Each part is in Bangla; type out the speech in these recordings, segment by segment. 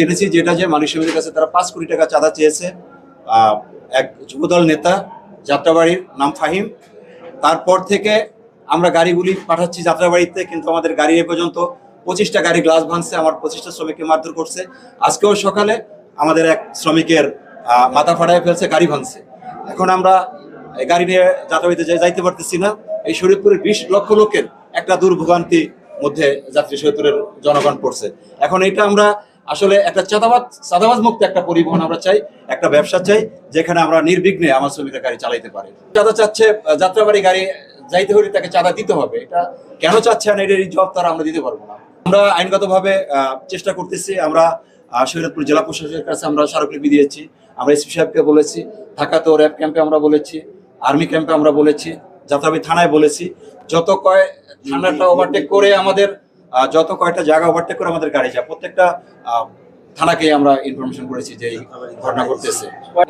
জেনেছি যেটা যে সমিতির কাছে তারা পাঁচ কোটি টাকা চাঁদা চেয়েছে। এক যুবদল নেতা, যাত্রাবাড়ির নাম ফাহিম। তারপর থেকে আমরা গাড়িগুলি পাঠাচ্ছি যাত্রাবাড়িতে, কিন্তু আমাদের গাড়ি এ পর্যন্ত পঁচিশটা গাড়ি গ্লাস ভাঙছে, আমার পঁচিশটা শ্রমিককে মারধর করছে। আজকেও সকালে আমাদের এক শ্রমিকের মাথা ফাটায় ফেলছে, গাড়ি ভাঙছে। এখন আমরা গাড়ি নিয়ে যাত্রাবাড়িতে যাইতে পারতেছি না। এই শরীরপুরের বিশ লক্ষ লোকের একটা দুর্ভোগান্তি মধ্যে যাত্রী শরীরপুরের জনগণ পড়ছে। এখন এটা আমরা আসলে একটা চাঁদাবাদ চাঁদাবাজ মুক্ত একটা পরিবহন আমরা চাই একটা ব্যবসা চাই যেখানে আমরা নির্বিঘ্নে আমার শ্রমিকরা গাড়ি চালাইতে পারে। চাঁদা চাচ্ছে যাত্রাবাড়ি গাড়ি যাইতে হলে তাকে চাঁদা দিতে হবে। এটা কেন চাচ্ছে না এটার জবাব তারা আমরা দিতে পারব না। আমরা আইনগতভাবে চেষ্টা করতেছি আমরা আহ, জেলা প্রশাসনের কাছে আমরা স্মারকলিপি দিয়েছি আমরা এসপি সাহেবকে বলেছি ঢাকা তো র্যাব ক্যাম্পে আমরা বলেছি আর্মি ক্যাম্পে আমরা বলেছি যাত্রাবাড়ি থানায় বলেছি যত কয় থানাটা ওভারটেক করে আমাদের যত কয়টা জায়গা ওভারটেক করে আমাদের গাড়ি যায় প্রত্যেকটা থানাকে আমরা ইনফরমেশন করেছি যে এই ঘটনা ঘটতেছে।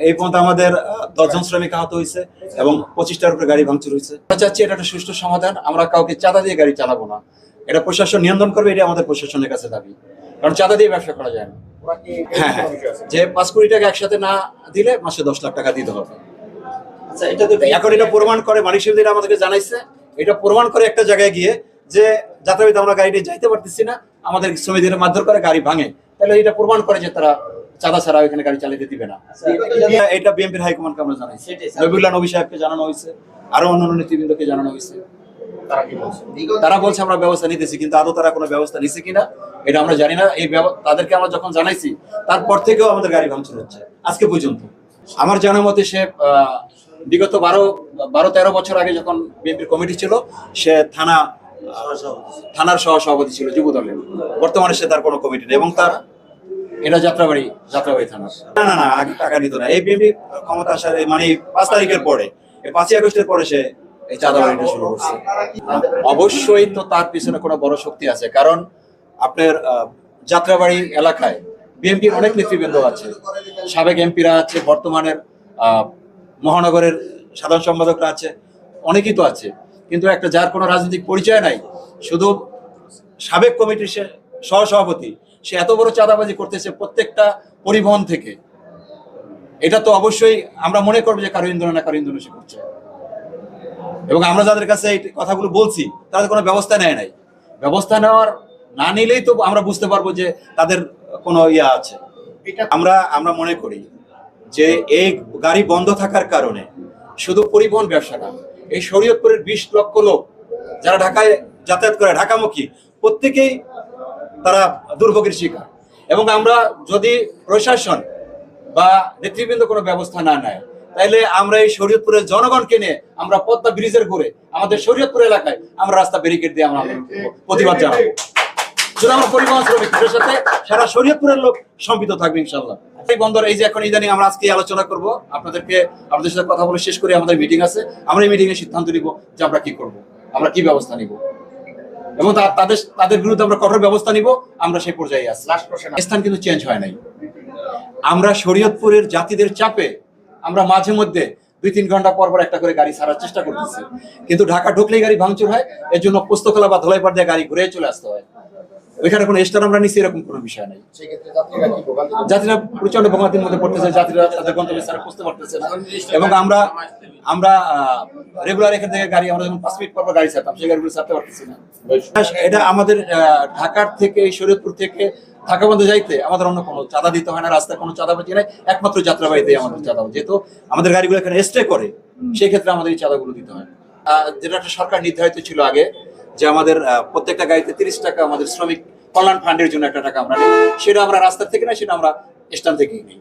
এই পর্যন্ত আমাদের দশজন শ্রমিক আহত হয়েছে এবং পঁচিশটার উপরে গাড়ি ভাঙচুর হয়েছে। আমরা চাচ্ছি এটা একটা সুষ্ঠু সমাধান আমরা কাউকে চাঁদা দিয়ে গাড়ি চালাবো না। এটা প্রশাসন নিয়ন্ত্রণ করবে এটা আমাদের প্রশাসনের কাছে দাবি। কারণ চাঁদা দিয়ে ব্যবসা করা যায় না। হ্যাঁ হ্যাঁ। যে পাঁচ কোটি টাকা একসাথে না দিলে মাসে দশ লাখ টাকা দিতে হবে। আচ্ছা এটা তো এখন এটা প্রমাণ করে সমিতিরা আমাদেরকে জানাইছে এটা প্রমাণ করে একটা জায়গায় গিয়ে যে যাতায়াত আমরা গাড়ি নিয়ে যাইতে পারতেছি না আমাদের শ্রমিকদের মারধর করে গাড়ি ভাঙে। তাহলে এটা প্রমাণ করে যে তারা চাঁদা ছাড়া এখানে গাড়ি চালাতে দিবে না। এটা- এটা বিএনপির হাইকমান্ডকে আমরা জানাইছি সেটাই নবী সাহেবকে জানানো হয়েছে আরও অন্যান্য নেতৃবৃন্দকে জানানো হয়েছে। তারা বলছে? আমরা ব্যবস্থা নিতেছি কিন্তু আদৌ তারা কোনো ব্যবস্থা নিছে কিনা এটা আমরা জানি না। এই তাদেরকে আমরা যখন জানাইছি তারপর থেকেও আমাদের গাড়ি ভাঙচুর হচ্ছে আজকে পর্যন্ত। আমার জানা মতে সে আহ, বিগত বারো বারো তেরো বছর আগে যখন বিএনপির কমিটি ছিল সে থানা থানার সহ সভাপতি ছিল যুব দলের বর্তমানে সে তার কোনো কমিটি নেই এবং তার এটা যাত্রাবাড়ি যাত্রাবাড়ি থানা। না না না আগে টাকা নিত না। এই বিএনপি ক্ষমতা আসার মানে পাঁচ তারিখের পরে এই পাঁচই আগস্টের পরে সে এই চাঁদাবাড়িটা শুরু করছে অবশ্যই তো তার পিছনে কোনো বড় শক্তি আছে কারণ আপনার আহ, যাত্রাবাড়ি এলাকায় বিএনপির অনেক নেতৃবৃন্দ আছে। সাবেক এমপিরা আছে বর্তমানের আহ, মহানগরের সাধারণ সম্পাদকরা আছে অনেকেই তো আছে। কিন্তু একটা যার কোনো রাজনৈতিক পরিচয় নাই শুধু সাবেক কমিটির সে সহসভাপতি সে এত বড় চাঁদাবাজি করতেছে প্রত্যেকটা পরিবহন থেকে। এটা তো অবশ্যই আমরা মনে করব যে কারও ইন্ধন না কারও ইন্ধন সে করছে। এবং আমরা যাদের কাছে এই কথাগুলো বলছি তাদের কোনো ব্যবস্থা নেয় নাই। ব্যবস্থা নেওয়ার না নিলেই তো আমরা বুঝতে পারব যে তাদের কোনো ইয়া আছে। আমরা আমরা মনে করি যে এই গাড়ি বন্ধ থাকার কারণে শুধু পরিবহন ব্যবসা না এই শরীয়তপুরের বিশ লক্ষ লোক যারা ঢাকায় যাতায়াত করে, ঢাকামুখী, প্রত্যেকেই তারা দুর্ভোগের শিকার। এবং আমরা যদি প্রশাসন বা নেতৃবৃন্দ কোনো ব্যবস্থা না নেয়, তাইলে আমরা এই শরীয়তপুরের জনগণকে নিয়ে আমরা পদ্মা ব্রিজের করে আমাদের শরীয়তপুর এলাকায় আমরা রাস্তা ব্যারিকেড দিয়ে আমরা প্রতিবাদ জানাব। আমরা পরিবহন শ্রমিকদের সাথে সারা শরীয়তপুরের লোক সম্পিত থাকবে ইনশাল্লাহ এই বন্দর এই যে এখন ইদানিং আমরা আজকে আলোচনা করব আপনাদেরকে আপনাদের সাথে কথা বলে শেষ করে আমাদের মিটিং আছে। আমরা এই মিটিং সিদ্ধান্ত নিব যে আমরা কি করব আমরা কি ব্যবস্থা নিব। এবং তাদের তাদের বিরুদ্ধে আমরা কঠোর ব্যবস্থা নিব আমরা সেই পর্যায়ে আছি। স্থান কিন্তু চেঞ্জ হয় নাই। আমরা শরীয়তপুরের জাতিদের চাপে আমরা মাঝে মধ্যে দুই তিন ঘণ্টা পর পর একটা করে গাড়ি ছাড়ার চেষ্টা করতেছি। কিন্তু ঢাকা ঢুকলেই গাড়ি ভাঙচুর হয় এর জন্য পোস্তকলা বা ধোলাইপাড় দিয়ে গাড়ি ঘুরে চলে আসতে হয়। ওইখানে কোনো স্টার আমরা নিচ্ছি এরকম কোনো বিষয় নাই। যাত্রীরা প্রচণ্ড ভোগান্তির মধ্যে পড়তেছে যাত্রীরা তাদের গন্তব্য স্থানে পৌঁছতে পারতেছে না। এবং আমরা আমরা রেগুলার এখান থেকে গাড়ি আমরা যখন পাঁচ মিনিট পর পর গাড়ি ছাড়তাম সেই গাড়িগুলো ছাড়তে পারতেছি না। এটা আমাদের আহ, ঢাকার থেকে শরীয়তপুর থেকে ঢাকা বন্ধে যাইতে আমাদের অন্য কোনো চাঁদা দিতে হয় না রাস্তায় কোনো চাঁদাবাজি নাই। একমাত্র যাত্রাবাড়িতে আমাদের চাঁদা যেহেতু আমাদের গাড়িগুলো এখানে স্টে করে সেই ক্ষেত্রে আমাদের এই চাঁদাগুলো দিতে হয়। আহ, যেটা একটা সরকার নির্ধারিত ছিল আগে যে আমাদের প্রত্যেকটা গাড়িতে তিরিশ টাকা আমাদের শ্রমিক কল্যাণ ফান্ডের জন্য একটা টাকা আমরা নিই। সেটা আমরা রাস্তার থেকে না সেটা আমরা স্টান থেকেই নিই।